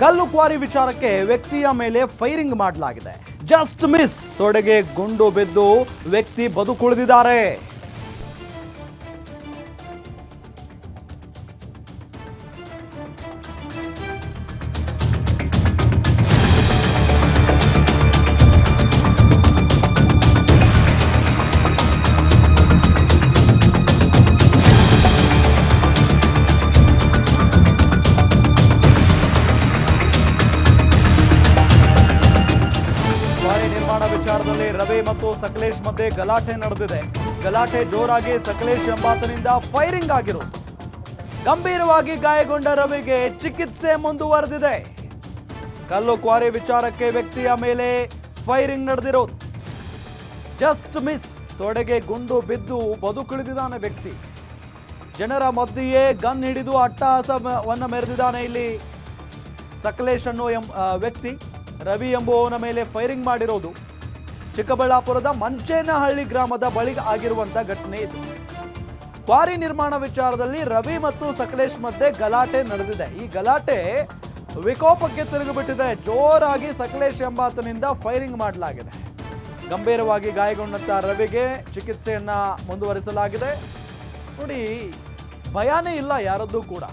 ಕಲ್ಲು ಕ್ವಾರಿ ವಿಚಾರಕ್ಕೆ ವ್ಯಕ್ತಿಯ ಮೇಲೆ ಫೈರಿಂಗ್ ಮಾಡಲಾಗಿದೆ. ಜಸ್ಟ್ ಮಿಸ್ ತೊಡೆಗೆ ಗುಂಡು ಬಿದ್ದು ವ್ಯಕ್ತಿ ಬದುಕುಳಿದಿದ್ದಾರೆ. ಸಕಲೇಶ್ ಮಧ್ಯೆ ಗಲಾಟೆ ನಡೆದಿದೆ. ಗಲಾಟೆ ಜೋರಾಗಿ ಸಕಲೇಶ್ ಎಂಬಾತನಿಂದ ಫೈರಿಂಗ್ ಆಗಿರೋದು ಗಂಭೀರವಾಗಿ ಗಾಯಗೊಂಡ ರವಿಗೆ ಚಿಕಿತ್ಸೆ ಮುಂದುವರೆದಿದೆ. ಕಲ್ಲು ಕ್ವಾರಿ ವಿಚಾರಕ್ಕೆ ವ್ಯಕ್ತಿಯ ಮೇಲೆ ಫೈರಿಂಗ್ ನಡೆದಿರೋದು. ಜಸ್ಟ್ ಮಿಸ್ ತೊಡೆಗೆ ಗುಂಡು ಬಿದ್ದು ಬದುಕುಳಿದಿದ್ದಾನೆ ವ್ಯಕ್ತಿ. ಜನರ ಮಧ್ಯೆಯೇ ಗನ್ ಹಿಡಿದು ಅಟ್ಟಹಾಸವನ್ನು ಮೆರೆದಿದ್ದಾನೆ ಇಲ್ಲಿ ಸಕಲೇಶ್ ಅನ್ನೋ ಎಂ ವ್ಯಕ್ತಿ. ರವಿ ಎಂಬುವವನ ಮೇಲೆ ಫೈರಿಂಗ್ ಮಾಡಿರೋದು. ಚಿಕ್ಕಬಳ್ಳಾಪುರದ ಮಂಚೇನಹಳ್ಳಿ ಗ್ರಾಮದ ಬಳಿ ಆಗಿರುವಂತ ಘಟನೆ ಇದು. ಕ್ವಾರಿ ನಿರ್ಮಾಣ ವಿಚಾರದಲ್ಲಿ ರವಿ ಮತ್ತು ಸಕಲೇಶ್ ಮಧ್ಯೆ ಗಲಾಟೆ ನಡೆದಿದೆ. ಈ ಗಲಾಟೆ ವಿಕೋಪಕ್ಕೆ ತಿರುಗಿಬಿಟ್ಟಿದೆ. ಜೋರಾಗಿ ಸಕಲೇಶ್ ಎಂಬಾತನಿಂದ ಫೈರಿಂಗ್ ಮಾಡಲಾಗಿದೆ. ಗಂಭೀರವಾಗಿ ಗಾಯಗೊಂಡಂತ ರವಿಗೆ ಚಿಕಿತ್ಸೆಯನ್ನ ಮುಂದುವರಿಸಲಾಗಿದೆ. ನೋಡಿ, ಭಯಾನೇ ಇಲ್ಲ ಯಾರದ್ದು ಕೂಡ.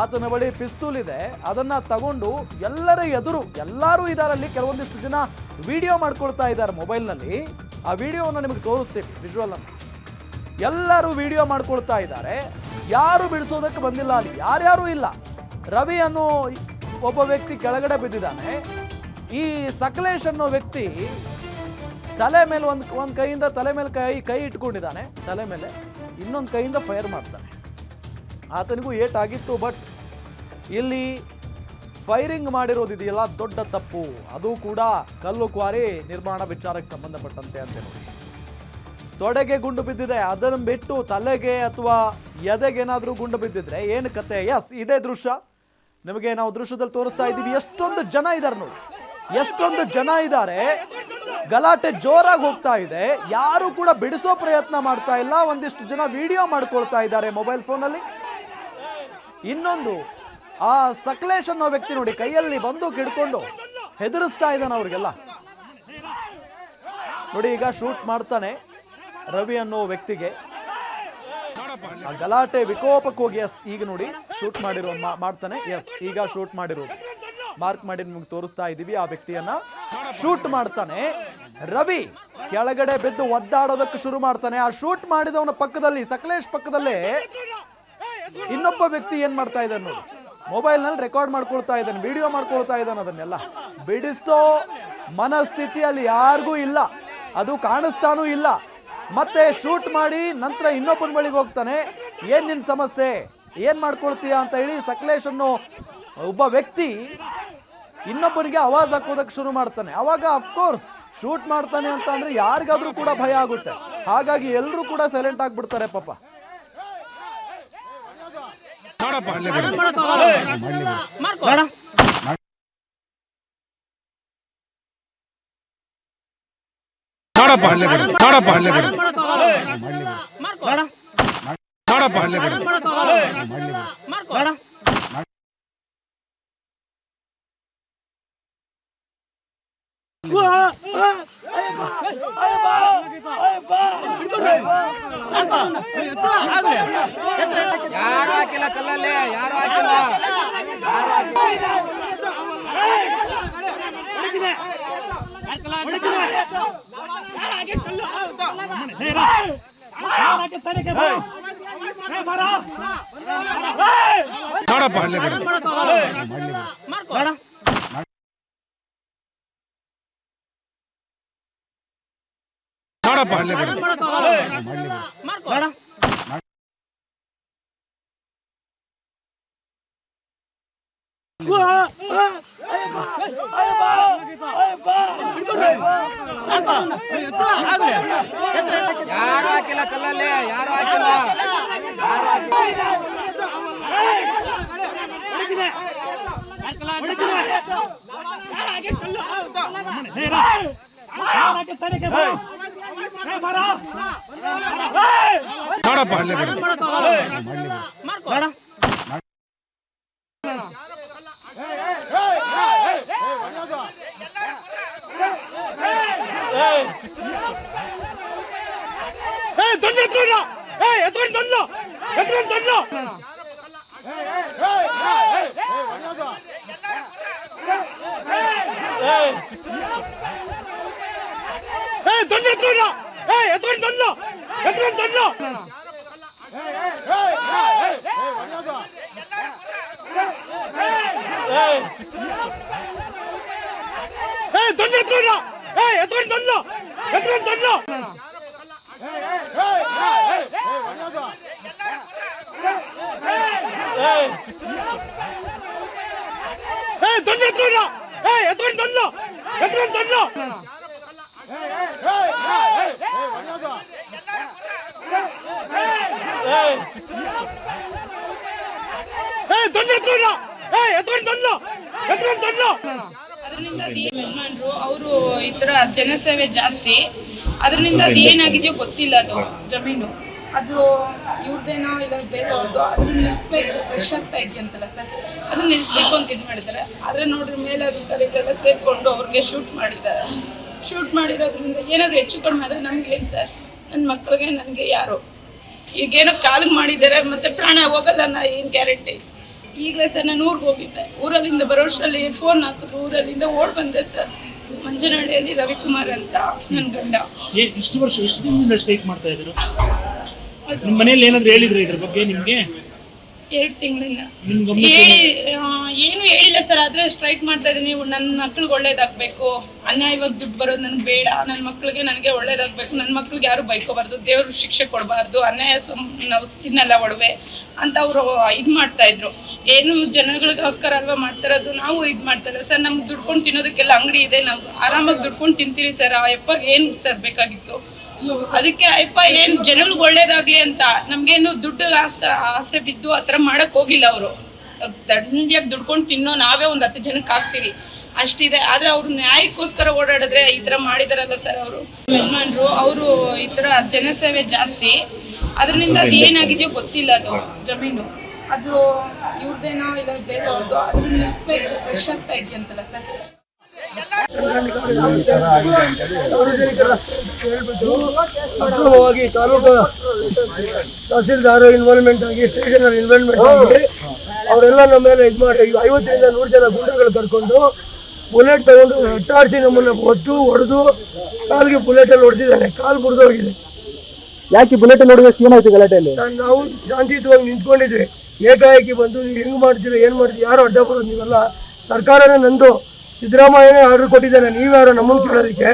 ಆತನ ಬಳಿ ಪಿಸ್ತೂಲ್ ಇದೆ. ಅದನ್ನ ತಗೊಂಡು ಎಲ್ಲರ ಎದುರು, ಎಲ್ಲರೂ ಇದರಲ್ಲಿ ಕೆಲವೊಂದಿಷ್ಟು ಜನ ವಿಡಿಯೋ ಮಾಡ್ಕೊಳ್ತಾ ಇದ್ದಾರೆ ಮೊಬೈಲ್ನಲ್ಲಿ. ಆ ವಿಡಿಯೋವನ್ನು ನಿಮಗೆ ತೋರಿಸ್ತೀವಿ ವಿಜುವಲ್ ಅನ್ನು. ಎಲ್ಲರೂ ವಿಡಿಯೋ ಮಾಡ್ಕೊಳ್ತಾ ಇದ್ದಾರೆ. ಯಾರು ಬಿಡಿಸೋದಕ್ಕೆ ಬಂದಿಲ್ಲ ಅಲ್ಲಿ. ಯಾರ್ಯಾರೂ ಇಲ್ಲ. ರವಿ ಅನ್ನೋ ಒಬ್ಬ ವ್ಯಕ್ತಿ ಕೆಳಗಡೆ ಬಿದ್ದಿದ್ದಾನೆ. ಈ ಸಕಲೇಶ್ ಅನ್ನೋ ವ್ಯಕ್ತಿ ತಲೆ ಮೇಲೆ ಒಂದು ಒಂದು ಕೈಯಿಂದ ತಲೆ ಮೇಲೆ ಕೈ ಕೈ ಇಟ್ಕೊಂಡಿದ್ದಾನೆ. ತಲೆ ಮೇಲೆ ಇನ್ನೊಂದು ಕೈಯಿಂದ ಫೈರ್ ಮಾಡ್ತಾನೆ. ಆತನಿಗೂ ಏಟಾಗಿತ್ತು ಬಟ್ ಇಲ್ಲಿ ಫೈರಿಂಗ್ ಮಾಡಿರೋದಿದೆಯಲ್ಲ, ದೊಡ್ಡ ತಪ್ಪು. ಅದು ಕೂಡ ಕಲ್ಲು ಕ್ವಾರಿ ನಿರ್ಮಾಣ ವಿಚಾರಕ್ಕೆ ಸಂಬಂಧಪಟ್ಟಂತೆ ಅಂತ ನೋಡಿ ತೊಡೆಗೆ ಗುಂಡು ಬಿದ್ದಿದೆ, ಅದನ್ನು ಬಿಟ್ಟು ತಲೆಗೆ ಅಥವಾ ಎದೆಗೇನಾದರೂ ಗುಂಡು ಬಿದ್ದಿದ್ರೆ ಏನು ಕತೆ? ಎಸ್ ಇದೇ ದೃಶ್ಯ. ನಿಮಗೆ ನಾವು ದೃಶ್ಯದಲ್ಲಿ ತೋರಿಸ್ತಾ ಇದ್ದೀವಿ, ಎಷ್ಟೊಂದು ಜನ ಇದ್ದಾರೆ ನೋಡಿ. ಎಷ್ಟೊಂದು ಜನ ಇದ್ದಾರೆ ಗಲಾಟೆ ಜೋರಾಗಿ ಹೋಗ್ತಾ ಇದೆ. ಯಾರು ಕೂಡ ಬಿಡಿಸೋ ಪ್ರಯತ್ನ ಮಾಡ್ತಾ ಇಲ್ಲ. ಒಂದಿಷ್ಟು ಜನ ವಿಡಿಯೋ ಮಾಡ್ಕೊಳ್ತಾ ಇದ್ದಾರೆ ಮೊಬೈಲ್ ಫೋನಲ್ಲಿ ಇನ್ನೊಂದು ಆ ಸಕಲೇಶ್ ಅನ್ನೋ ವ್ಯಕ್ತಿ ನೋಡಿ ಕೈಯಲ್ಲಿ ಬಂದೂಕ್ ಹಿಡ್ಕೊಂಡು ಹೆದರಿಸ್ತಾ ಇದ್ದಾನೆ ಅವ್ರಿಗೆಲ್ಲ. ನೋಡಿ ಈಗ ಶೂಟ್ ಮಾಡ್ತಾನೆ ರವಿ ಅನ್ನೋ ವ್ಯಕ್ತಿಗೆ. ಆ ಗಲಾಟೆ ವಿಕೋಪಕ್ಕೆ ಹೋಗಿ, ಎಸ್, ಈಗ ನೋಡಿ ಶೂಟ್ ಮಾಡಿರೋ ಮಾಡ್ತಾನೆ. ಎಸ್, ಈಗ ಶೂಟ್ ಮಾಡಿರೋದು ಮಾರ್ಕ್ ಮಾಡಿ ನಿಮ್ಗೆ ತೋರಿಸ್ತಾ ಇದ್ದೀವಿ ಆ ವ್ಯಕ್ತಿಯನ್ನ. ಶೂಟ್ ಮಾಡ್ತಾನೆ. ರವಿ ಕೆಳಗಡೆ ಬಿದ್ದು ಒದ್ದಾಡೋದಕ್ಕೆ ಶುರು ಮಾಡ್ತಾನೆ. ಆ ಶೂಟ್ ಮಾಡಿದವನ ಪಕ್ಕದಲ್ಲಿ, ಸಕಲೇಶ್ ಪಕ್ಕದಲ್ಲೇ ಇನ್ನೊಬ್ಬ ವ್ಯಕ್ತಿ ಏನ್ ಮಾಡ್ತಾ ಇದ್ದಾನೆ ನೋಡಿ. ಮೊಬೈಲ್ನಲ್ಲಿ ರೆಕಾರ್ಡ್ ಮಾಡ್ಕೊಳ್ತಾ ಇದ್ದಾನೆ, ವಿಡಿಯೋ ಮಾಡ್ಕೊಳ್ತಾ ಇದ್ದಾನೆ ಅದನ್ನೆಲ್ಲ. ಬಿಡಿಸೋ ಮನಸ್ಥಿತಿ ಅಲ್ಲಿ ಯಾರಿಗೂ ಇಲ್ಲ. ಅದು ಕಾಣಿಸ್ತಾನೂ ಇಲ್ಲ. ಮತ್ತೆ ಶೂಟ್ ಮಾಡಿ ನಂತರ ಇನ್ನೊಬ್ಬನ ಬಳಿಗೆ ಹೋಗ್ತಾನೆ. ಏನ್ ನಿನ್ ಸಮಸ್ಯೆ? ಏನು ಮಾಡ್ಕೊಳ್ತೀಯ ಅಂತ ಹೇಳಿ ಸಕಲೇಶ್ ಒಬ್ಬ ವ್ಯಕ್ತಿ ಇನ್ನೊಬ್ಬನಿಗೆ ಆವಾಜ್ ಹಾಕೋದಕ್ಕೆ ಶುರು ಮಾಡ್ತಾನೆ. ಅವಾಗ ಅಫ್ಕೋರ್ಸ್ ಶೂಟ್ ಮಾಡ್ತಾನೆ ಅಂತ ಅಂದ್ರೆ ಯಾರಿಗಾದ್ರೂ ಕೂಡ ಭಯ ಆಗುತ್ತೆ. ಹಾಗಾಗಿ ಎಲ್ಲರೂ ಕೂಡ ಸೈಲೆಂಟ್ ಆಗಿಬಿಡ್ತಾರೆ ಪಾಪ. ನೋಡಪ್ಪ ಅಲ್ಲೇ ಬಿಡು ನೋಡಪ್ಪ ಅಲ್ಲೇ ಬಿಡು ನೋಡಪ್ಪ ಅಲ್ಲೇ ಬಿಡು ನೋಡ ಯಾರು ಹಾಕಿಲ್ಲ ಕಲ್ಲಲ್ಲಿ ಯಾರು ಹಾಕಿಲ್ಲ ನೋಡಪ್ಪ ಅಲ್ಲೇ ಬಿಡು ನೋಡ ನೋಡಪ್ಪ ಅಲ್ಲೇ ಬಿಡು ನೋಡ ಯಾರು ಹಾಕಿಲ್ಲ ಕಲ್ಲಲ್ಲಿ ಯಾರು ಹಾಕಿಲ್ಲ ಯಾರು ಹಾಕಿಲ್ಲ ನೋಡಪ್ಪ. ಅಲ್ಲೇ ಮಾಡ್ಕೋ ದೊಡ್ಡ ಎತ್ಕೊಂಡ ಏ ಎತ್ಕೊಂಡು ದೊಡ್ಡ ಎತ್ಕೊಂಡು ಎತ್ಕೊಂಡು ದೊಡ್ಡ ಎತ್ಕೊಂಡು ದೊಡ್ಡ ಏ ದೊಡ್ಡ ಎತ್ಕೊಂಡ ಏ ಎತ್ಕೊಂಡು ದೊಡ್ಡ ಎತ್ಕೊಂಡು ದೊಡ್ಡ ಏ ದೊಡ್ಡ ಎತ್ಕೊಂಡ ಏ ಎತ್ಕೊಂಡು ದೊಡ್ಡ ಎತ್ಕೊಂಡು ದೊಡ್ಡ ಏ ದೊಡ್ಡ ಎತ್ಕೊಂಡ ಏ ಎತ್ಕೊಂಡು ದೊಡ್ಡ ಎತ್ಕೊಂಡು ದೊಡ್ಡ ಅದರಿಂದ ಅದು ಯಜಮಾನ್ರು, ಅವರು ಈ ತರ ಜನಸೇವೆ ಜಾಸ್ತಿ. ಅದರಿಂದ ಅದು ಏನಾಗಿದೆಯೋ ಗೊತ್ತಿಲ್ಲ ಅದು ಜಮೀನು. ಅದು ಇವ್ರದ್ದೇನೋ ಇಲ್ಲ ಬೇರೆಯವ್ರದ್ದು ಅದನ್ನ ನಿಲ್ಲಿಸ್ಬೇಕು ಫ್ರೆಶ್ ಆಗ್ತಾ ಇದೆಯಂತಲ್ಲ ಸರ್. ಅದನ್ನ ನಿಲ್ಲಿಸ್ಬೇಕು ಅಂತ ಇದು ಮಾಡಿದ್ದಾರೆ. ಆದ್ರೆ ನೋಡ್ರಿ, ಮೇಲೆ ಅದು ಕರೆಕ್ಟೆಲ್ಲ ಸೇರ್ಕೊಂಡು ಅವ್ರಿಗೆ ಶೂಟ್ ಮಾಡಿದ್ದಾರೆ. ಶೂಟ್ ಮಾಡಿರೋದ್ರಿಂದ ಏನಾದ್ರು ಹೆಚ್ಚು ಕಡಿಮೆ ಆದ್ರೆ ನಮ್ಗೆ ಏನು ಸರ್? ನನ್ನ ಮಕ್ಕಳಿಗೆ ನನಗೆ ಯಾರು? ಈಗೇನೋ ಕಾಲಿಗೆ ಮಾಡಿದ್ದಾರೆ ಮತ್ತೆ ಪ್ರಾಣ ಹೋಗಲ್ಲ ನಾ ಏನು ಗ್ಯಾರಂಟಿ ಈಗಲೇ ಸರ್ ನಾನು ಊರಿಗೆ ಹೋಗಿದ್ದೆ. ಊರಲ್ಲಿಂದ ಬರೋಷ್ಟರಲ್ಲಿ ಫೋನ್ ಹಾಕಿದ್ರು ಊರಲ್ಲಿಂದ ಓಡ್ ಬಂದೆ ಸರ್ ಮಂಜನಹಳ್ಳಿಯಲ್ಲಿ ರವಿಕುಮಾರ್ ಅಂತ ನನ್ನ ಗಂಡ. ಇಷ್ಟು ವರ್ಷ ಎಷ್ಟು ದಿನದಿಂದ ಸ್ಟ್ರೈಕ್ ಮಾಡ್ತಾ ಇದ್ರು ನಿಮ್ಮ ಮನೇಲಿ ಏನಾದ್ರು ಹೇಳಿದ್ರೆ ಇದ್ರ ಬಗ್ಗೆ ನಿಮ್ಗೆ? ಎರಡು ತಿಂಗಳಿಂದ. ಹೇಳಿ ಏನು ಹೇಳಿಲ್ಲ ಸರ್ ಆದ್ರೆ ಸ್ಟ್ರೈಕ್ ಮಾಡ್ತಾ ಇದೀನಿ ನನ್ನ ಮಕ್ಳಿಗೆ ಒಳ್ಳೇದಾಗ್ಬೇಕು. ಅನ್ಯಾಯವಾಗಿ ದುಡ್ಡು ಬರೋದು ನನ್ಗೆ ಬೇಡ ನನ್ನ ಮಕ್ಳಿಗೆ ನನಗೆ ಒಳ್ಳೇದಾಗ್ಬೇಕು ನನ್ನ ಮಕ್ಳಿಗೆ ಯಾರು ಬೈಕೋಬಾರ್ದು ದೇವ್ರು ಶಿಕ್ಷೆ ಕೊಡಬಾರ್ದು ಅನ್ಯಾಯ ಸುಮ್ ನಾವು ತಿನ್ನಲ್ಲ ಒಡವೆ ಅಂತ ಅವರು ಇದು ಮಾಡ್ತಾ ಇದ್ರು. ಏನು ಜನಗಳಿಗೋಸ್ಕರ ಅಲ್ವಾ ಮಾಡ್ತಾರದು ನಾವು ಇದು ಮಾಡ್ತಾರೆ ಸರ್ ನಮ್ಗೆ ದುಡ್ಕೊಂಡು ತಿನ್ನೋದಕ್ಕೆಲ್ಲ ಅಂಗಡಿ ಇದೆ ನಾವು ಆರಾಮಾಗಿ ದುಡ್ಕೊಂಡು ತಿಂತೀರಿ ಸರ್ ಆ ಎಪ್ಪಾಗ ಏನು ಸರ್ ಬೇಕಾಗಿತ್ತು? ಅದಕ್ಕೆ ಅಯ್ಯಪ್ಪ ಏನ್ ಜನಗಳಿಗೆ ಒಳ್ಳೇದಾಗ್ಲಿ ಅಂತ. ನಮ್ಗೇನು ದುಡ್ಡು ಆಸೆ ಆಸೆ ಬಿದ್ದು ಆ ಥರ ಮಾಡಕ್ ಹೋಗಿಲ್ಲ ಅವರು. ದಂಡಿಯಾಗಿ ದುಡ್ಕೊಂಡು ತಿನ್ನೋ ನಾವೇ ಒಂದು ಹತ್ತು ಜನಕ್ಕೆ ಹಾಕ್ತೀವಿ ಅಷ್ಟಿದೆ. ಆದ್ರೆ ಅವ್ರು ನ್ಯಾಯಕ್ಕೋಸ್ಕರ ಓಡಾಡಿದ್ರೆ ಈ ತರ ಮಾಡಿದಾರಲ್ಲ ಸರ್ ಅವರು. ಯಜಮಾನ್ರು ಅವರು ಈ ತರ ಜನಸೇವೆ ಜಾಸ್ತಿ. ಅದರಿಂದ ಅದು ಏನಾಗಿದೆಯೋ ಗೊತ್ತಿಲ್ಲ ಅದು ಜಮೀನು. ಅದು ಇವ್ರದ್ದೇನೋ ಇಲ್ಲ ಬೇರೆಯವ್ರದ್ದು ಅದ್ರ ನಿಲ್ಸ್ಬೇಕು ಫ್ರೆಶ್ ಆಗ್ತಾ ಇದೆಯಂತಲ್ಲ ಸರ್. ಅಕ್ರಮವಾಗಿ ತಾಲೂಕು ತಹಸೀಲ್ದಾರ್ ಇನ್ವಾಲ್ವ್ಮೆಂಟ್ ಆಗಿ ಸ್ಟೇಷನ್ ಇನ್ವಾಲ್ವ್ಮೆಂಟ್ ಆಗಿ ಅವರೆಲ್ಲ ನಮ್ಮ ಮೇಲೆ ಇದು ಮಾಡಿ ಐವತ್ತರಿಂದ ನೂರು ಜನ ಗುಂಡಗಳು ಕರ್ಕೊಂಡು ಬುಲೆಟ್ ತಗೊಂಡು ಅಟ್ಟಾಡಿಸಿ ನಮ್ಮನ್ನ ಹೊತ್ತು ಹೊಡೆದು ಕಾಲಿಗೆ ಬುಲೆಟಲ್ಲಿ ಹೊಡೆದಿದ್ದಾನೆ ಕಾಲು ಮುರಿದೋಗಿದೆ ಯಾಕೆ ಬುಲೆಟ್ ನೋಡಿದ್ರೆ ಆಯ್ತು ಗಲಾಟೆಯಲ್ಲಿ ನಾವು ಶಾಂತಿಯುತವಾಗಿ ನಿಂತ್ಕೊಂಡಿದ್ವಿ. ಏಕಾಏಕಿ ಬಂದು ನೀವು ಹೆಂಗ್ ಮಾಡ್ತೀರಾ? ಏನು ಮಾಡ್ತೀರಾ? ಯಾರು ಅಡ್ಡ ಬರೋದು ನೀವೆಲ್ಲ? ಸರ್ಕಾರನೇ ನಂದು. ಸಿದ್ದರಾಮಯ್ಯನೇ ಆರ್ಡರ್ ಕೊಟ್ಟಿದ್ದಾನೆ ನೀವ್ಯಾರು ನಮ್ಮನ್ನು ಕೇಳೋದಕ್ಕೆ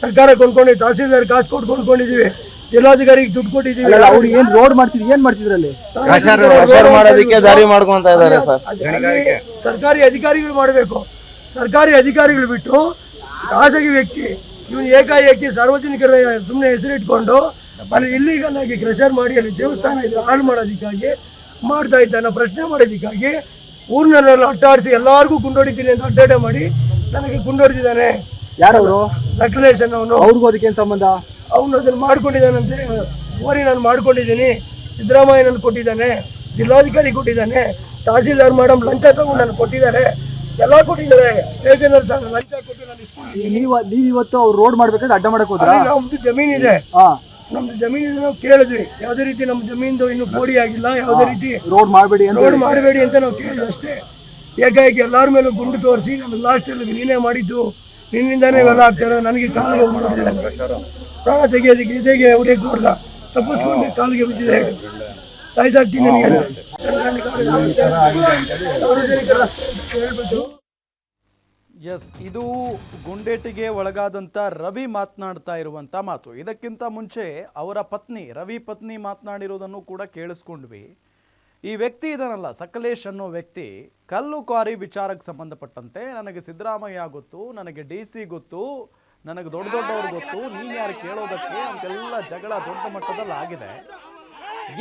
ಸರ್ಕಾರ ಕೊಂಡ್ಕೊಂಡು ತಹಸೀಲ್ದಾರ್ ಕಾಸು ಕೊಟ್ಟು ಕೊಂಡ್ಕೊಂಡಿದ್ದೀವಿ ಜಿಲ್ಲಾಧಿಕಾರಿಗೆ ದುಡ್ಡು ಕೊಟ್ಟಿದ್ದೀವಿ. ಅವ್ರು ಏನ್ ರೋಡ್ ಮಾಡ್ತಿದ್ರು ಏನ್ ಮಾಡ್ತಿದ್ರು ಅಲ್ಲಿ? ರೋಡ್ ಮಾಡೋದಕ್ಕೆ ದಾರಿ ಮಾಡ್ಕೊಂತ ಇದ್ದಾರೆ ಸರ್. ಅಧಿಕಾರಿ- ಸರ್ಕಾರಿ ಅಧಿಕಾರಿಗಳು ಮಾಡಬೇಕು. ಸರ್ಕಾರಿ ಅಧಿಕಾರಿಗಳು ಬಿಟ್ಟು ಖಾಸಗಿ ವ್ಯಕ್ತಿ ಇವನು ಏಕಾಏಕಿ ಸಾರ್ವಜನಿಕರ ಸುಮ್ಮನೆ ಹೆಸರಿಟ್ಕೊಂಡು ಅಲ್ಲಿ ಇಲ್ಲಿಗಲ್ಲಾಗಿ ಕ್ರೆಷರ್ ಮಾಡಿ ಅಲ್ಲಿ ದೇವಸ್ಥಾನ ಇದ್ರೆ ಹಾಳು ಮಾಡೋದಕ್ಕಾಗಿ ಮಾಡ್ತಾ ಇದ್ದಾನೆ ಪ್ರಶ್ನೆ ಮಾಡೋದಕ್ಕಾಗಿ ಊರಿನಲ್ಲೆಲ್ಲ ಅಡ್ಡಾಡಿಸಿ ಎಲ್ಲರಿಗೂ ಗುಂಡೊಡಿತೀನಿ ಅಂತ ಅಡ್ಡಾಟ ಮಾಡಿ ನನಗೆ ಗುಂಡೊಡೆದಿದ್ದಾನೆ ಯಾರವರು ಸಕ್ಲೇಶನ್ ಅವನು. ಅವ್ರಿಗೂ ಅದಕ್ಕೆ ಏನ್ ಸಂಬಂಧ? ಅವನು ಅದನ್ನು ಮಾಡ್ಕೊಂಡಿದ್ದಾನಂತೆ. ಓರಿ ನಾನು ಮಾಡ್ಕೊಂಡಿದ್ದೀನಿ. ಸಿದ್ದರಾಮಯ್ಯ ನನ್ನ ಕೊಟ್ಟಿದ್ದಾನೆ. ಜಿಲ್ಲಾಧಿಕಾರಿ ಕೊಟ್ಟಿದ್ದಾನೆ. ತಹಸೀಲ್ದಾರ್ ಮೇಡಮ್ ಲಂಚ ತಗೊಂಡು ನಾನು ಕೊಟ್ಟಿದ್ದಾರೆ. ಎಲ್ಲ ಕೊಟ್ಟಿದ್ದಾರೆ. ಸ್ಟೇಷನಲ್ಲಿ ಸರ್ ಲಂಚ ಕೊಟ್ಟು ನಾನು ನೀವು ನೀವು ಇವತ್ತು ಅವ್ರು ರೋಡ್ ಮಾಡ್ಬೇಕಾದ್ರೆ ಅಡ್ಡ ಮಾಡಕ್ ಹೋದ್ರೆ? ನಮ್ದು ಜಮೀನಿದೆ. ಹಾ. ನಮ್ದು ಜಮೀನಿನ ನಾವು ಕೇಳಿದ್ವಿ. ಯಾವುದೇ ರೀತಿ ನಮ್ಮ ಜಮೀನ್ದು ಇನ್ನು ಕೋಡಿ ಆಗಿಲ್ಲ ಯಾವುದೇ ರೀತಿ ರೋಡ್ ಮಾಡಬೇಡಿ ಅಂತ ರೋಡ್ ಮಾಡಬೇಡಿ ಅಂತ ನಾವು ಕೇಳಿದ್ವಿ ಅಷ್ಟೇ. ಏಕಾಏಕಿ ಎಲ್ಲರ ಮೇಲೂ ಗುಂಡು ತೋರಿಸಿ ಲಾಸ್ಟ್ ಅಲ್ಲಿ ನೀನೇ ಮಾಡಿದ್ದು. ನಿನ್ನಿಂದಾನೇ ಇವೆಲ್ಲ ಆಗ್ತಾರೆ ನನಗೆ ಕಾಲಿಗೆ ಹೋಗ್ಬಿಟ್ಟಿದ್ದಾನೆ ಪ್ರಾಣ ತೆಗಿಯೋದಕ್ಕೆ ಇದೆಗೆ ಅವ್ರಿಗೆ ನೋಡ್ದ ತಪ್ಪಿಸ್ಕೊಂಡು ಕಾಲಿಗೆ ಬಿದ್ದಿದೆ ಸಾಯ್ಸಾಕ್ತೀನಿ ನನಗೆ. ಸಾರ್ವಜನಿಕರ ಹೇಳ್ಬಿಟ್ಟು ಎಸ್, ಇದು ಗುಂಡೇಟಿಗೆ ಒಳಗಾದಂಥ ರವಿ ಮಾತನಾಡ್ತಾ ಇರುವಂಥ ಮಾತು. ಇದಕ್ಕಿಂತ ಮುಂಚೆ ಅವರ ಪತ್ನಿ, ರವಿ ಪತ್ನಿ ಮಾತನಾಡಿರೋದನ್ನು ಕೂಡ ಕೇಳಿಸ್ಕೊಂಡ್ವಿ. ಈ ವ್ಯಕ್ತಿ ಇದನ್ನಲ್ಲ ಸಕಲೇಶ್ ಅನ್ನೋ ವ್ಯಕ್ತಿ. ಕಲ್ಲು ಕ್ವಾರಿ ವಿಚಾರಕ್ಕೆ ಸಂಬಂಧಪಟ್ಟಂತೆ ನನಗೆ ಸಿದ್ದರಾಮಯ್ಯ ಗೊತ್ತು, ನನಗೆ ಡಿ ಸಿ ಗೊತ್ತು, ನನಗೆ ದೊಡ್ಡ ದೊಡ್ಡವ್ರು ಗೊತ್ತು, ನೀನು ಯಾರು ಕೇಳೋದಕ್ಕೆ ಅಂತೆಲ್ಲ ಜಗಳ ದೊಡ್ಡ ಮಟ್ಟದಲ್ಲಿ ಆಗಿದೆ.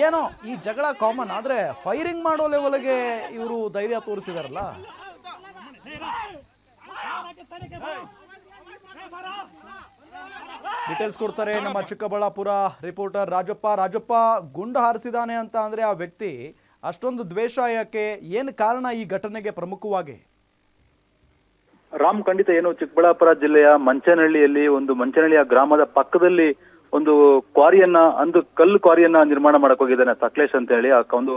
ಏನೋ ಈ ಜಗಳ ಕಾಮನ್ ಆದರೆ ಫೈರಿಂಗ್ ಮಾಡೋ ಲೆವೆಲ್ಗೆ ಇವರು ಧೈರ್ಯ ತೋರಿಸಿದಾರಲ್ಲ. ಡೀಟೇಲ್ಸ್ ಕೊಡ್ತಾರೆ ನಮ್ಮ ಚಿಕ್ಕಬಳ್ಳಾಪುರ ರಿಪೋರ್ಟರ್ ರಾಜಪ್ಪ. ರಾಜಪ್ಪ, ಗುಂಡು ಹಾರಿಸಿದಾನೆ ಅಂತ ಅಂದ್ರೆ ಆ ವ್ಯಕ್ತಿ ಅಷ್ಟೊಂದು ದ್ವೇಷ ಯಾಕೆ? ಏನು ಕಾರಣ ಈ ಘಟನೆಗೆ ಪ್ರಮುಖವಾಗಿ? ರಾಮ್, ಖಂಡಿತ ಏನು ಚಿಕ್ಕಬಳ್ಳಾಪುರ ಜಿಲ್ಲೆಯ ಮಂಚನಹಳ್ಳಿಯಲ್ಲಿ ಒಂದು ಮಂಚನಹಳ್ಳಿಯ ಗ್ರಾಮದ ಪಕ್ಕದಲ್ಲಿ ಒಂದು ಕ್ವಾರಿಯನ್ನ, ಅಂದು ಕಲ್ಲು ಕ್ವಾರಿಯನ್ನ ನಿರ್ಮಾಣ ಮಾಡಕ್ ಹೋಗಿದ್ದಾನೆ ಸಕ್ಲೇಶ್ ಅಂತ ಹೇಳಿ. ಒಂದು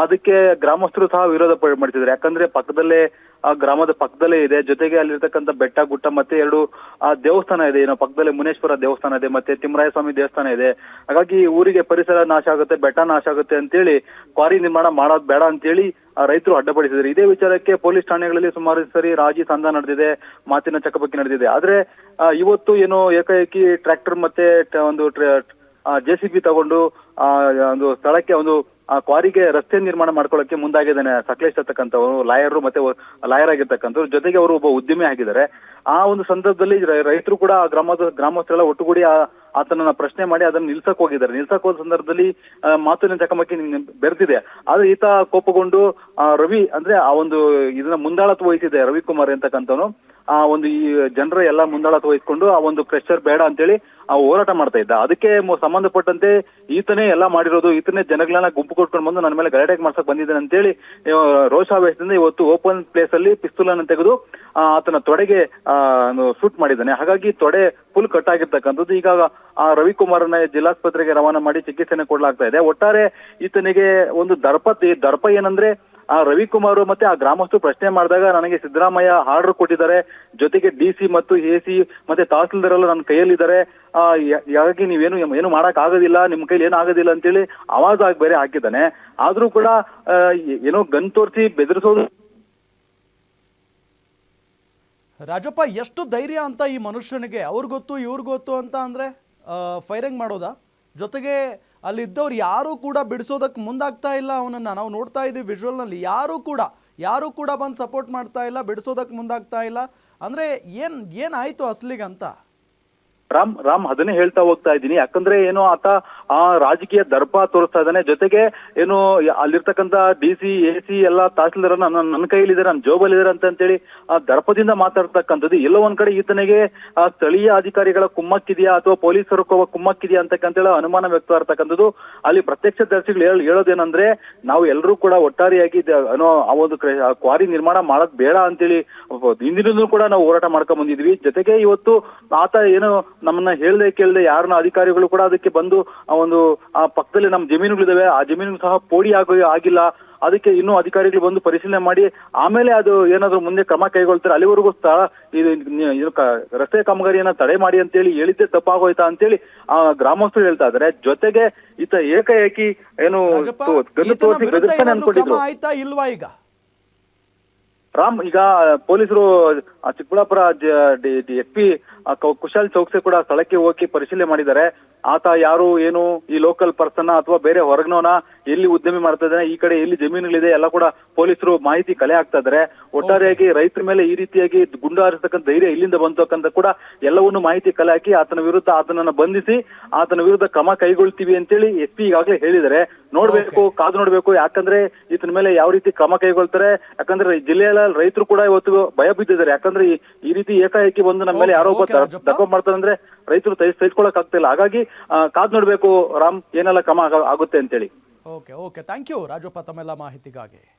ಅದಕ್ಕೆ ಗ್ರಾಮಸ್ಥರು ಸಹ ವಿರೋಧ ಮಾಡ್ತಿದ್ದಾರೆ. ಯಾಕಂದ್ರೆ ಪಕ್ಕದಲ್ಲೇ, ಆ ಗ್ರಾಮದ ಪಕ್ಕದಲ್ಲೇ ಇದೆ. ಜೊತೆಗೆ ಅಲ್ಲಿರ್ತಕ್ಕಂಥ ಬೆಟ್ಟ, ಗುಟ್ಟ, ಮತ್ತೆ ಎರಡು, ಆ ದೇವಸ್ಥಾನ ಇದೆ. ಏನೋ ಪಕ್ಕದಲ್ಲೇ ಮುನೇಶ್ವರ ದೇವಸ್ಥಾನ ಇದೆ, ಮತ್ತೆ ತಿಮ್ಮರಾಯ ಸ್ವಾಮಿ ದೇವಸ್ಥಾನ ಇದೆ. ಹಾಗಾಗಿ ಊರಿಗೆ ಪರಿಸರ ನಾಶ ಆಗುತ್ತೆ, ಬೆಟ್ಟ ನಾಶ ಆಗುತ್ತೆ ಅಂತೇಳಿ ಕ್ವಾರಿ ನಿರ್ಮಾಣ ಮಾಡೋದು ಬೇಡ ಅಂತೇಳಿ, ಆ ರೈತರು ಅಡ್ಡಪಡಿಸಿದ್ದಾರೆ. ಇದೇ ವಿಚಾರಕ್ಕೆ ಪೊಲೀಸ್ ಠಾಣೆಗಳಲ್ಲಿ ಸುಮಾರು ಸರಿ ರಾಜಿ ಸಂಧಾನ ನಡೆದಿದೆ, ಮಾತಿನ ಚಕಮಕಿ ನಡೆದಿದೆ. ಆದ್ರೆ ಇವತ್ತು ಏನು ಏಕಾಏಕಿ ಟ್ರ್ಯಾಕ್ಟರ್ ಮತ್ತೆ ಒಂದು ಜೆ ಸಿ ಬಿ ತಗೊಂಡು ಒಂದು ಸ್ಥಳಕ್ಕೆ ಒಂದು ಕ್ವಾರಿಗೆ ರಸ್ತೆ ನಿರ್ಮಾಣ ಮಾಡ್ಕೊಳ್ಳೋಕೆ ಮುಂದಾಗಿದ್ದಾನೆ ಸಕಲೇಶ್ ಅಂತಕ್ಕಂಥವ್ರು ಲಾಯರು ಮತ್ತೆ ಲಾಯರ್ ಆಗಿರ್ತಕ್ಕಂಥವ್ರು. ಜೊತೆಗೆ ಅವರು ಒಬ್ಬ ಉದ್ಯಮಿ ಆಗಿದ್ದಾರೆ. ಆ ಒಂದು ಸಂದರ್ಭದಲ್ಲಿ ರೈತರು ಕೂಡ ಆ ಗ್ರಾಮದ, ಗ್ರಾಮಸ್ಥರೆಲ್ಲ ಒಟ್ಟುಗೂಡಿ ಆತನನ್ನ ಪ್ರಶ್ನೆ ಮಾಡಿ ಅದನ್ನ ನಿಲ್ಸಕ್ ಹೋಗಿದ್ದಾರೆ. ನಿಲ್ಸಕ್ ಹೋದ ಸಂದರ್ಭದಲ್ಲಿ ಮಾತಿನ ಚಕಮಕಿ ಬೆರೆತಿದೆ ಆದ್ರೆ ಈತ ಕೋಪಗೊಂಡು ರವಿ ಅಂದ್ರೆ ಆ ಒಂದು ಇದನ್ನ ಮುಂದಾಳತ್ವ ವಹಿಸಿದೆ ರವಿಕುಮಾರ್ ಅಂತಕ್ಕಂಥವನು ಆ ಒಂದು ಈ ಜನರ ಎಲ್ಲ ಮುಂದಾಳತ್ವ ವಹಿಸ್ಕೊಂಡು ಆ ಒಂದು ಪ್ರೆಷರ್ ಬೇಡ ಅಂತೇಳಿ ಆ ಹೋರಾಟ ಮಾಡ್ತಾ ಇದ್ದ. ಅದಕ್ಕೆ ಸಂಬಂಧಪಟ್ಟಂತೆ ಈತನೇ ಎಲ್ಲ ಮಾಡಿರೋದು, ಈತನೇ ಜನಗಳನ್ನ ಗುಂಪು ಕೊಟ್ಕೊಂಡು ಬಂದು ನನ್ನ ಮೇಲೆ ಗಲಾಟೆ ಮಾಡ್ಸಕ್ ಬಂದಿದ್ದಾನೆ ಅಂತೇಳಿ ರೋಷಾವೇಶದಿಂದ ಇವತ್ತು ಓಪನ್ ಪ್ಲೇಸ್ ಅಲ್ಲಿ ಪಿಸ್ತೂಲ್ ಅನ್ನು ತೆಗೆದು ಆತನ ತೊಡೆಗೆ ಶೂಟ್ ಮಾಡಿದ್ದಾನೆ. ಹಾಗಾಗಿ ತೊಡೆ ಫುಲ್ ಕಟ್ ಆಗಿರ್ತಕ್ಕಂಥದ್ದು. ಈಗ, ಆ, ರವಿಕುಮಾರನ ಜಿಲ್ಲಾಸ್ಪತ್ರೆಗೆ ರವಾನಾ ಮಾಡಿ ಚಿಕಿತ್ಸೆನ ಕೊಡಲಾಗ್ತಾ ಇದೆ. ಒಟ್ಟಾರೆ ಈತನಿಗೆ ಒಂದು ದರ್ಪ ದರ್ಪ ಏನಂದ್ರೆ ಆ ರವಿಕುಮಾರ್ ಮತ್ತೆ ಆ ಗ್ರಾಮಸ್ಥರು ಪ್ರಶ್ನೆ ಮಾಡಿದಾಗ ನನಗೆ ಸಿದ್ದರಾಮಯ್ಯ ಆರ್ಡರ್ ಕೊಟ್ಟಿದ್ದಾರೆ. ಜೊತೆಗೆ ಡಿ ಸಿ ಮತ್ತು ಎ ಸಿ ಮತ್ತೆ ತಹಸೀಲ್ದಾರ್ ಎಲ್ಲ ನನ್ನ ಕೈಯಲ್ಲಿದ್ದಾರೆ. ಹಾಗಾಗಿ ನೀವೇನು, ಏನು ಮಾಡಕ್ ಆಗೋದಿಲ್ಲ ನಿಮ್ ಕೈಲಿ ಏನು ಆಗೋದಿಲ್ಲ ಅಂತೇಳಿ ಆವಾಜ್ ಆಗಿ ಬೇರೆ ಹಾಕಿದ್ದಾನೆ. ಆದ್ರೂ ಕೂಡ ಏನೋ ಗನ್ ತೋರಿಸಿ ಬೆದರಿಸೋದು ರಾಜಪ್ಪ, ಎಷ್ಟು ಧೈರ್ಯ ಅಂತ ಈ ಮನುಷ್ಯನಿಗೆ? ಅವ್ರಿಗೊತ್ತು ಗೊತ್ತು, ಇವ್ರ್ ಗೊತ್ತು ಅಂತ ಅಂದ್ರೆ ಫೈರಿಂಗ್ ಮಾಡೋದಾ? ಜೊತೆಗೆ ಅಲ್ಲಿದ್ದವ್ರು ಯಾರೂ ಕೂಡ ಬಿಡಿಸೋದಕ್ಕೆ ಮುಂದಾಗ್ತಾ ಇಲ್ಲ ಅವನನ್ನ. ನಾವು ನೋಡ್ತಾ ಇದ್ದೀವಿ ವಿಜುವಲ್ನಲ್ಲಿ ಯಾರೂ ಕೂಡ ಯಾರೂ ಕೂಡ ಬಂದು ಸಪೋರ್ಟ್ ಮಾಡ್ತಾ ಇಲ್ಲ ಬಿಡಿಸೋದಕ್ಕೆ ಮುಂದಾಗ್ತಾ ಇಲ್ಲ. ಅಂದರೆ ಏನು ಏನಾಯಿತು ಅಸ್ಲಿಗಂತ? ರಾಮ್ ರಾಮ್ ಅದನ್ನೇ ಹೇಳ್ತಾ ಹೋಗ್ತಾ ಇದ್ದೀನಿ. ಯಾಕಂದ್ರೆ ಏನು ಆತ ಆ ರಾಜಕೀಯ ದರ್ಪ ತೋರಿಸ್ತಾ ಇದ್ದಾನೆ. ಜೊತೆಗೆ ಏನು ಅಲ್ಲಿರ್ತಕ್ಕಂತ ಡಿ ಸಿ, ಎ ಸಿ ಎಲ್ಲ ತಹಸೀಲ್ದಾರ್ ನನ್ನ ನನ್ನ ಕೈಯಲ್ಲಿದ್ದಾರೆ ನನ್ನ ಜೋಬಲ್ಲಿದ್ದಾರೆ ಅಂತ ಅಂತೇಳಿ ಆ ದರ್ಪದಿಂದ ಮಾತಾಡ್ತಕ್ಕಂಥದ್ದು. ಎಲ್ಲೋ ಒಂದ್ ಕಡೆ ಈತನಿಗೆ ಆ ಸ್ಥಳೀಯ ಅಧಿಕಾರಿಗಳ ಕುಮ್ಮಕ್ಕಿದೆಯಾ ಅಥವಾ ಪೊಲೀಸರು ಕುಮ್ಮಕ್ಕಿದೆಯಾ ಅಂತಕ್ಕಂತೇಳಿ ಅನುಮಾನ ವ್ಯಕ್ತವಾಗಿರ್ತಕ್ಕಂಥದ್ದು ಅಲ್ಲಿ ಪ್ರತ್ಯಕ್ಷದರ್ಶಿಗಳು ಹೇಳ, ಹೇಳೋದೇನಂದ್ರೆ ನಾವು ಎಲ್ಲರೂ ಕೂಡ ಒಟ್ಟಾರೆಯಾಗಿ ಏನೋ ಆ ಒಂದು ಕ್ವಾರಿ ನಿರ್ಮಾಣ ಮಾಡೋದ್ ಬೇಡ ಅಂತೇಳಿ, ಹಿಂದಿನಿಂದಲೂ ಕೂಡ ನಾವು ಹೋರಾಟ ಮಾಡ್ಕೊಂಡ್ ಬಂದಿದ್ವಿ. ಜೊತೆಗೆ ಇವತ್ತು ಆತ ಏನು ನಮ್ಮನ್ನ ಹೇಳ್ದೆ ಕೇಳ್ದೆ ಯಾರನ್ನ ಅಧಿಕಾರಿಗಳು ಕೂಡ ಅದಕ್ಕೆ ಬಂದು ಆ ಒಂದು ಆ ಪಕ್ಕದಲ್ಲಿ ನಮ್ಮ ಜಮೀನುಗಳಿದಾವೆ ಆ ಜಮೀನು ಸಹ ಪೋಡಿ ಆಗೋ ಆಗಿಲ್ಲ. ಅದಕ್ಕೆ ಇನ್ನೂ ಅಧಿಕಾರಿಗಳು ಬಂದು ಪರಿಶೀಲನೆ ಮಾಡಿ ಆಮೇಲೆ ಅದು ಏನಾದ್ರು ಮುಂದೆ ಕ್ರಮ ಕೈಗೊಳ್ತಾರೆ ಅಲ್ಲಿವರೆಗೂ ಸ್ಥಳ ಇದು ರಸ್ತೆ ಕಾಮಗಾರಿಯನ್ನ ತಡೆ ಮಾಡಿ ಅಂತೇಳಿ ಹೇಳಿದ್ದೆ ತಪ್ಪಾಗೋಯ್ತಾ ಅಂತೇಳಿ ಆ ಗ್ರಾಮಸ್ಥರು ಹೇಳ್ತಾ ಇದಾರೆ. ಜೊತೆಗೆ ಈತ ಏಕಾಏಕಿ ಏನು ತೋರಿಸಿ ಅನ್ಕೊಂಡಿದ್ರು. ಆಯ್ತಾ ಇಲ್ವಾ ಈಗ? ರಾಮ್ ಈಗ ಪೊಲೀಸರು ಚಿಕ್ಕಬಳ್ಳಾಪುರ ಎಸ್ ಪಿ ಕುಶಾಲ್ ಚೌಕ್ಸೆ ಕೂಡ ಸ್ಥಳಕ್ಕೆ ಹೋಗಿ ಪರಿಶೀಲನೆ ಮಾಡಿದ್ದಾರೆ. ಆತ ಯಾರು ಏನು ಈ ಲೋಕಲ್ ಪರ್ಸನ್ ಅಥವಾ ಬೇರೆ ಹೊರಗ್ನವನ ಎಲ್ಲಿ ಉದ್ಯಮಿ ಮಾಡ್ತಾ ಇದ್ದಾನೆ ಈ ಕಡೆ ಎಲ್ಲಿ ಜಮೀನುಗಳಿದೆ ಎಲ್ಲ ಕೂಡ ಪೊಲೀಸರು ಮಾಹಿತಿ ಕಲೆ ಹಾಕ್ತಾ ಇದ್ದಾರೆ ಒಟ್ಟಾರೆಯಾಗಿ ರೈತರ ಮೇಲೆ ಈ ರೀತಿಯಾಗಿ ಗುಂಡು ಹಾರಿಸ್ತಕ್ಕಂಥ ಧೈರ್ಯ ಇಲ್ಲಿಂದ ಬಂತಕ್ಕಂತ ಕೂಡ ಎಲ್ಲವನ್ನೂ ಮಾಹಿತಿ ಕಲೆ ಹಾಕಿ ಆತನ ವಿರುದ್ಧ ಆತನನ್ನ ಬಂಧಿಸಿ ಆತನ ವಿರುದ್ಧ ಕ್ರಮ ಕೈಗೊಳ್ತೀವಿ ಅಂತೇಳಿ ಎಸ್ ಪಿ ಈಗಾಗಲೇ ಹೇಳಿದ್ದಾರೆ. ನೋಡ್ಬೇಕು ಕಾದು ನೋಡ್ಬೇಕು ಯಾಕಂದ್ರೆ ಈತನ ಮೇಲೆ ಯಾವ ರೀತಿ ಕ್ರಮ ಕೈಗೊಳ್ತಾರೆ. ಯಾಕಂದ್ರೆ ಜಿಲ್ಲೆಯ ರೈತರು ಕೂಡ ಇವತ್ತು ಭಯ ಬಿದ್ದಿದ್ದಾರೆ. ಯಾಕಂದ್ರೆ ಈ- ರೀತಿ ಏಕಾಏಕಿ ಬಂದು ನಮ್ಮ ಮೇಲೆ ಯಾರೋ ಒಬ್ಬ ದಬ್ಬ ಮಾಡ್ತಾರೆ ಅಂದ್ರೆ ರೈತರು ತೈ ಸಹಿಸ್ಕೊಳಕ್ ಆಗ್ತಿಲ್ಲ ಹಾಗಾಗಿ ಕಾದ್ ನೋಡ್ಬೇಕು ರಾಮ್, ಏನೆಲ್ಲ ಕ್ರಮ ಆಗ- ಆಗುತ್ತೆ ಅಂತೇಳಿ. Okay okay thank you Rajappa, ತಮ್ಮೆಲ್ಲ ಮಾಹಿತಿಗಾಗಿ.